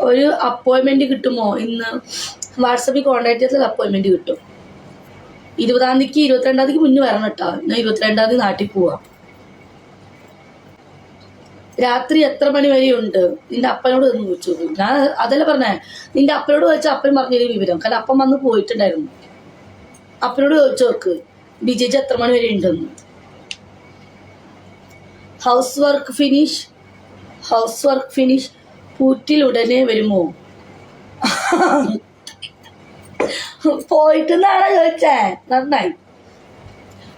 ഒരു അപ്പോയിൻമെന്റ് കിട്ടുമോ? ഇന്ന് വാട്സപ്പിൽ കോൺടാക്ട് ചെയ്താൽ അപ്പോയിൻമെന്റ് കിട്ടും. ഇരുപതാം തീയതിക്ക് ഇരുപത്തിരണ്ടാം തീയതിക്ക് മുന്നേ വരണം കേട്ടോ. ഞാൻ ഇരുപത്തിരണ്ടാം തീയതി നാട്ടിൽ പോവാം. രാത്രി എത്ര മണി വരെ ഉണ്ട്? നിന്റെ അപ്പനോട് ഒന്ന് ചോദിച്ചു ഞാൻ അതല്ല പറഞ്ഞേ നിന്റെ അപ്പനോട് ചോദിച്ചാൽ അപ്പൻ പറഞ്ഞൊരു വിവരം. കാരണം അപ്പം വന്ന് പോയിട്ടുണ്ടായിരുന്നു. അപ്പനോട് ചോദിച്ചു നോക്ക് ബിജേജ് എത്ര മണി വരെ ഉണ്ടെന്ന്. House work finish house work finish പൂറ്റിൽ ഉടനെ വരുമോ? പോയിട്ടെന്നാണ് ചോദിച്ചേ? നന്നായി.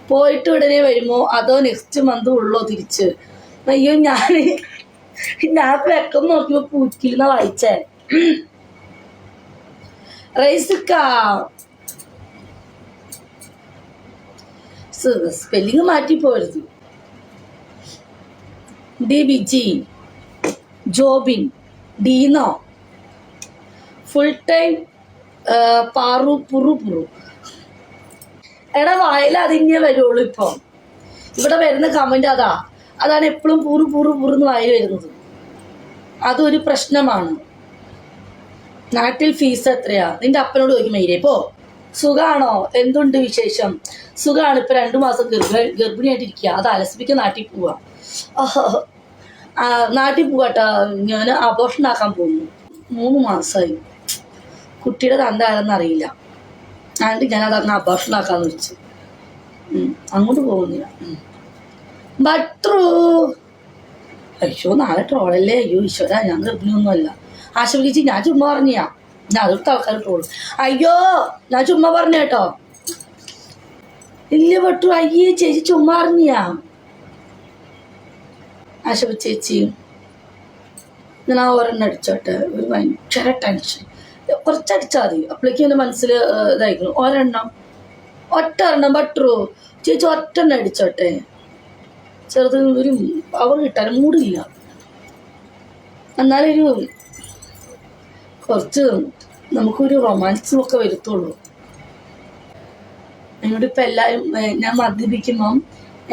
പോയിട്ട് ഉടനെ വരുമോ? അതോ നെക്സ്റ്റ് മന്ത് ഉള്ളോ തിരിച്ച്? അയ്യോ ഞാൻ ഞാൻ വെക്കം നോക്കിയപ്പോ പൂറ്റിരുന്ന വായിച്ചേ. റൈസിക്കാ. സ്പെല്ലിങ് മാറ്റി പോരുത് ഡി ബിജി. ജോബിൻ. ഡീനോ. ഫുൾ ടൈം പാറു പുറു പുറു. എടാ വായിൽ അതിങ്ങനെ വരുള്ളൂ ഇപ്പം. ഇവിടെ വരുന്ന കമന്റ് അതാ. അതാണ് എപ്പോഴും പൂറു പുറു പൂറെന്ന് വായിൽ വരുന്നത്. അതൊരു പ്രശ്നമാണ്. നാട്ടിൽ ഫീസ് എത്രയാ? നിന്റെ അപ്പനോട് ചോദിക്കും മൈരേ. പോ. സുഖാണോ? എന്തുണ്ട് വിശേഷം? സുഖാണ്. ഇപ്പൊ രണ്ടു മാസം ഗർഭ ഗർഭിണിയായിട്ടിരിക്കുക അത് അലസിപ്പിക്കാൻ നാട്ടിൽ പോവാ. നാട്ടിൽ പോവാട്ടാ. ഞാൻ അബോർഷൻ ആക്കാൻ പോകുന്നു. മൂന്ന് മാസമായി കുട്ടിയുടെ തന്ത ആരെന്ന് അറിയില്ല. അതുകൊണ്ട് ഞാൻ അതങ്ങ് അബോർഷൻ ആക്കാന്ന് വെച്ചു അങ്ങോട്ട് പോകുന്നില്ല. ബട്രു അയ്യോ നാളെ ട്രോളല്ലേ? അയ്യോ ഈശ്വര ഞാൻ ഗർഭിണിയൊന്നുമല്ല. ആശുപത്രി ഞാൻ ചുമ്മാ പറഞ്ഞാ ഞാൻ അതിർത്ത ആൾക്കാർ ട്രോൾ അയ്യോ ഞാൻ ചുമ്മാ പറഞ്ഞ കേട്ടോ. ഇല്ല ബട്രു അയ്യേ ചേച്ചി ചുമ്മാ പറഞ്ഞാ ആശുപത്രി ചേച്ചിയും ഞാൻ ആ ഒരെണ്ണം അടിച്ചോട്ടെ. ഒരു ഭയങ്കര ടെൻഷൻ കുറച്ചടിച്ചാൽ മതി അപ്പോഴേക്കും എന്റെ മനസ്സിൽ ഇതായിരിക്കണം ഒരെണ്ണം. ഒറ്റ എണ്ണം ബട്ടറോ ചേച്ചി ഒറ്റ എണ്ണം അടിച്ചോട്ടെ. ചെറുത് ഒരു പവർ കിട്ടാൻ മൂടില്ല. എന്നാലൊരു കുറച്ച് നമുക്കൊരു റൊമാൻസും ഒക്കെ വരുത്തുള്ളൂ. എന്നോട് ഇപ്പം എല്ലാവരും ഞാൻ മദ്യപിക്കുമ്പം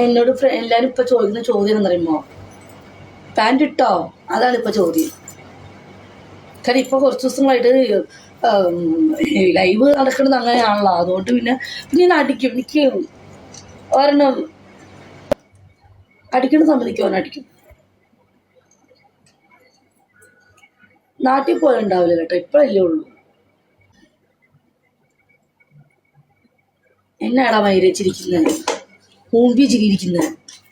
എന്നോട് എല്ലാവരും ഇപ്പം ചോദിക്കുന്ന ചോദ്യം എന്ന് പറയുമ്പോൾ പാന്റ് ഇട്ടോ അതാണ് ഇപ്പൊ ചോദ്യം. കാരണം ഇപ്പൊ കുറച്ച് ദിവസങ്ങളായിട്ട് ലൈവ് നടക്കുന്നത് അങ്ങനെയാണല്ലോ. അതുകൊണ്ട് പിന്നെ പിന്നെ ഞാൻ അടിക്കും. എനിക്ക് ഒരെണ്ണം അടിക്കണം സമ്മതിക്കും അവൻ അടിക്കും. നാട്ടിൽ പോയുണ്ടാവില്ല കേട്ടോ. ഇപ്പോഴല്ലേ ഉള്ളൂ. എന്നാടാ മൈരച്ചിരിക്കുന്നത് ഊമ്പി ചിരിയിരിക്കുന്നത്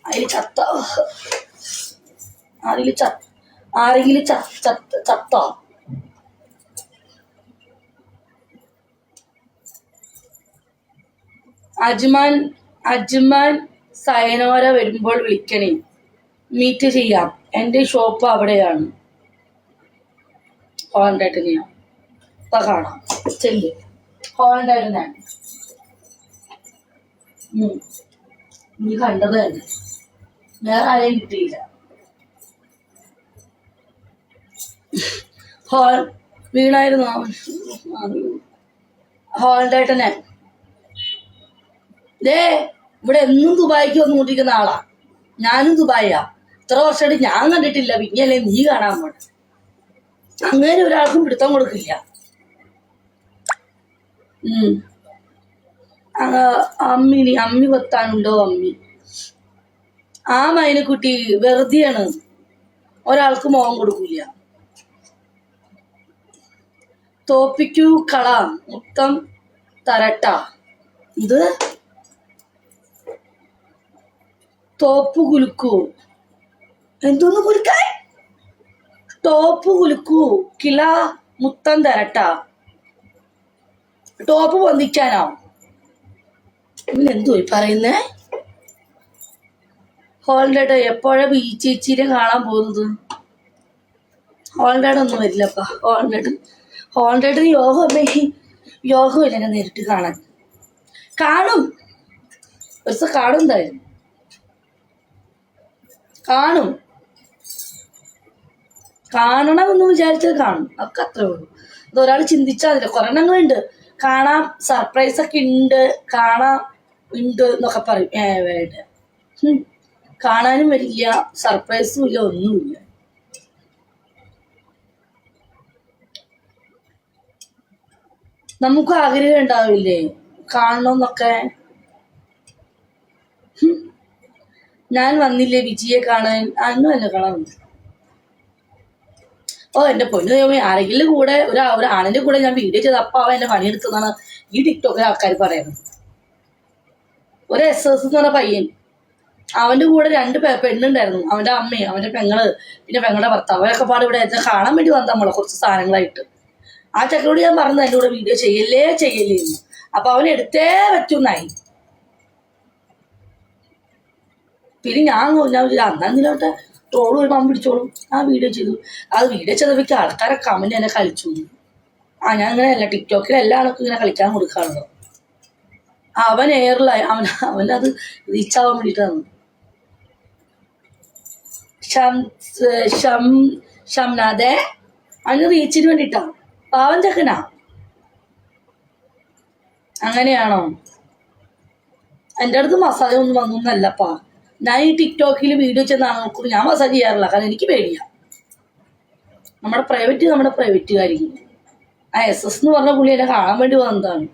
അതിൽ ചത്ത ആരെങ്കിലും ച ആരെങ്കിലും ചത്ത ചത്തോ അജ്മാൻ അജ്മാൻ സയനോര വരുമ്പോൾ വിളിക്കണേ. മീറ്റ് ചെയ്യാം. എന്റെ ഷോപ്പ് അവിടെയാണ്. ഹോളണ്ടായിട്ടിനെയാ അപ്പൊ കാണാം. ചെല്ല്. ഞാൻ നീ കണ്ടത് തന്നെ. വേറെ ആരെയും കിട്ടിയില്ല. ഹോൾ വീണായിരുന്നു ഹോൾഡേട്ടനെ ദേ ഇവിടെ എന്നും ദുബായിക്ക് വന്നു വന്നുകൊണ്ടിരിക്കുന്ന ആളാ. ഞാനും ദുബായിയാ ഇത്ര വർഷമായിട്ട് ഞാൻ കണ്ടിട്ടില്ല. പിന്നെയല്ലേ നീ കാണാൻ പോണ. അങ്ങനെ ഒരാൾക്കും പിടുത്തം കൊടുക്കില്ല. ഉം. അമ്മിനി അമ്മി കൊത്താനുണ്ടോ അമ്മി? ആ മൈനക്കുട്ടി വെറുതെയാണ്. ഒരാൾക്ക് മോഹം കൊടുക്കില്ല തോപ്പിക്കൂ കള. മുത്തം തരട്ട. ഇത് തോപ്പ് കുലുക്കൂ. എന്തോന്ന് കുലുക്കാൻ? ടോപ്പ് കുലുക്കൂ. കിള മുത്തം തരട്ട. ടോപ്പ് പൊന്തിക്കാനോ? ഈ പറയുന്നേ? ഹോൾഡേഡ് എപ്പോഴാ ബീച്ചേച്ചിനെ കാണാൻ പോകുന്നത്? ഹോൾഡേഡ് ഒന്നും വരില്ലപ്പാ. ഹോളിഡേ ഹോളിഡേന് യോഗം ഇല്ല എന്നെ നേരിട്ട് കാണാൻ. കാണും. ഒരു ദിവസം കാണും എന്തായാലും. കാണും. കാണണം എന്ന് വിചാരിച്ചത് കാണും. അതൊക്കെ അത്രേ ഉള്ളൂ. അത് ഒരാൾ ചിന്തിച്ചാൽ അതില്ല കുറെ എണ്ണങ്ങളുണ്ട്. കാണാം സർപ്രൈസ് ഒക്കെ ഉണ്ട്. കാണാം ഉണ്ട് എന്നൊക്കെ പറയും. ഏ വേണ്ട. കാണാനും വരില്ല. സർപ്രൈസും ഇല്ല ഒന്നുമില്ല. നമുക്ക് ആഗ്രഹം ഉണ്ടാവില്ലേ? കാണണമെന്നൊക്കെ ഞാൻ വന്നില്ലേ വിജിയെ കാണാൻ? അന്നും എന്നെ കാണാൻ വന്നു. ഓ എന്റെ പൊന്നു ദൈവമേ ആരെങ്കിലും കൂടെ ഒരു ഒരു ആണിന്റെ കൂടെ ഞാൻ വീഡിയോ ചെയ്ത് അപ്പ അവൻ എന്നെ പണിയെടുക്കുന്നതാണ് ഈ ടിക്ടോക്കിലെ ആൾക്കാർ പറയുന്നത്. ഒരു എസ് എസ് എന്ന് പറഞ്ഞ പയ്യൻ. അവന്റെ കൂടെ രണ്ട് പെണ്ണുണ്ടായിരുന്നു. അവന്റെ അമ്മയും അവന്റെ പെങ്ങൾ പിന്നെ പെങ്ങളുടെ ഭർത്താവ്. അവരൊക്കെ പാട് ഇവിടെ കാണാൻ വേണ്ടി വന്ന നമ്മളെ കുറച്ച് സാധനങ്ങളായിട്ട്. ആ ചെക്കനോട് ഞാൻ പറഞ്ഞു എന്റെ കൂടെ വീഡിയോ ചെയ്യല്ലേ ചെയ്യല്ലേ എന്ന്. അപ്പൊ അവൻ എടുത്തേ പറ്റുന്നായി. പിന്നെ ഞാൻ ഞാൻ അന്നെങ്കിലോട്ട് ട്രോൾ വരുമ്പോൾ മമ്മ പിടിച്ചോളും. ആ വീഡിയോ ചെയ്തു. അത് വീഡിയോ ചെയ്തപ്പോഴേക്ക് ആൾക്കാരെ കമന്റ് എന്നെ കളിച്ചു. ആ ഞാൻ ഇങ്ങനെ അല്ല ടിക്ടോക്കിൽ എല്ലാ ആൾക്കും ഇങ്ങനെ കളിക്കാൻ കൊടുക്കാറുണ്ടോ. അവൻ എയറിലായി അവൻ അവനത് റീച്ച് ആവാൻ വേണ്ടിയിട്ടാണ് ഷം ഷം ഷംനാഥെ അവന് റീച്ചിന് വേണ്ടിയിട്ടാ പാവൻ ചെക്കനാ. അങ്ങനെയാണോ? എന്റെ അടുത്ത് മസാജ് ഒന്നും വന്നൊന്നല്ലപ്പാ. ഞാൻ ഈ ടിക്ടോക്കിൽ വീഡിയോ ചെയ്യുന്ന ആൾക്കും ഞാൻ മസാജ് ചെയ്യാറില്ല. കാരണം എനിക്ക് പേടിയാ. നമ്മുടെ പ്രൈവറ്റ് നമ്മുടെ പ്രൈവറ്റ് കാര്യം ആ എസ് എസ് എന്ന് പറഞ്ഞ പുള്ളി എന്നെ കാണാൻ വേണ്ടി വന്നതാണ്.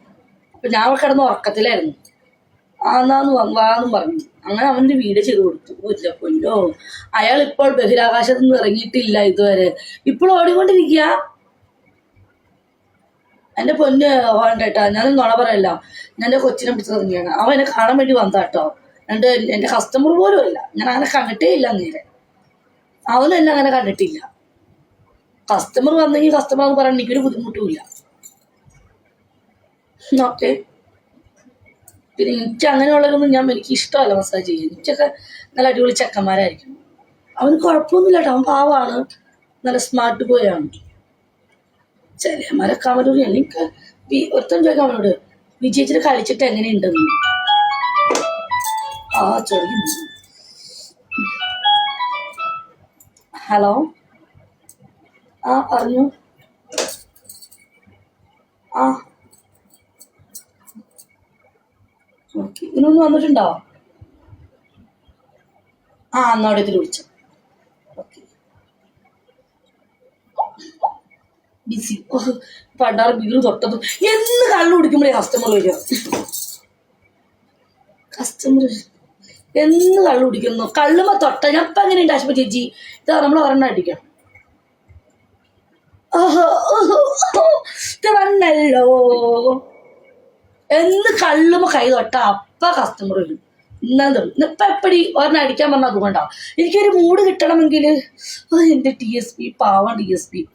അപ്പൊ ഞാൻ കിടന്ന് ഉറക്കത്തിലായിരുന്നു. ആന്നാന്ന് വന്നു പറഞ്ഞു. അങ്ങനെ അവന്റെ വീട് ചെയ്ത് കൊടുത്തു. ഇല്ല കൊല്ലോ അയാൾ ഇപ്പോൾ ബഹിരാകാശത്ത് നിന്ന് ഇറങ്ങിയിട്ടില്ല ഇതുവരെ. ഇപ്പോൾ ഓടിക്കൊണ്ടിരിക്കുക എന്റെ പൊന്ന് വേണ്ടേട്ടാ ഞാൻ നുണ പറയല്ല. ഞാൻ കൊച്ചിനെ പിടിച്ചിറങ്ങിയാണ് അവൻ എന്നെ കാണാൻ വേണ്ടി വന്നതാട്ടോ. എന്റെ എന്റെ കസ്റ്റമർ പോലും അല്ല. ഞാൻ അങ്ങനെ കണ്ടിട്ടേ ഇല്ല നേരെ അവനും എന്നെ അങ്ങനെ കണ്ടിട്ടില്ല. കസ്റ്റമർ വന്നെങ്കിൽ കസ്റ്റമർ എന്ന് പറയാൻ എനിക്കൊരു ബുദ്ധിമുട്ടുമില്ല ഓക്കെ. പിന്നെ എനിക്ക് അങ്ങനെയുള്ളതൊന്നും ഞാൻ എനിക്ക് ഇഷ്ടമല്ല മസാജ് ചെയ്യാൻ. എനിക്കൊക്കെ നല്ല അടിപൊളി ചെക്കന്മാരായിരിക്കും. അവന് കുഴപ്പമൊന്നുമില്ല കേട്ടോ അവൻ പാവാണ് നല്ല സ്മാർട്ട് ബോയ് ആണ്. ചിലമാരൊക്കെ അവനോട് എനിക്ക് ഒരുത്തം ഒരുത്തൻ ചോദിക്കാം അവനോട് വിജയിച്ചിട്ട് കളിച്ചിട്ട് എങ്ങനെയുണ്ടെന്ന്? ആ ചെറിയ ഹലോ? ആ പറഞ്ഞു. ആ. ഓക്കെ. ഇതിനൊന്ന് വന്നിട്ടുണ്ടോ? ആ എന്നോട് ഇതിൽ വിളിച്ചു ബിസി പണ്ടാറ് ബീറ് തൊട്ടത് എന്ന് കള്ളു കുടിക്കുമ്പോഴേ കസ്റ്റമർ വരിക. കസ്റ്റമർ എന്ന് കള്ളു കുടിക്കുന്നു. കള്ളുമ്പോ തൊട്ട. ഞാൻ ഇപ്പൊ എങ്ങനെയുണ്ട് ആശുപത്രി ചേച്ചി? ഇതാ നമ്മൾ ഒരെണ്ണം അടിക്കണം. വന്നല്ലോ. എന്ന് കള്ളുമ്പോ കൈ തൊട്ട. അപ്പ കസ്റ്റമർ വരും. ഇന്നത് എപ്പടി? ഒരെണ്ണം അടിക്കാൻ പറഞ്ഞാൽ അതുകൊണ്ടാ. എനിക്കൊരു മൂഡ് കിട്ടണമെങ്കിൽ എന്റെ ടി എസ് പി പാവം ടി എസ് പി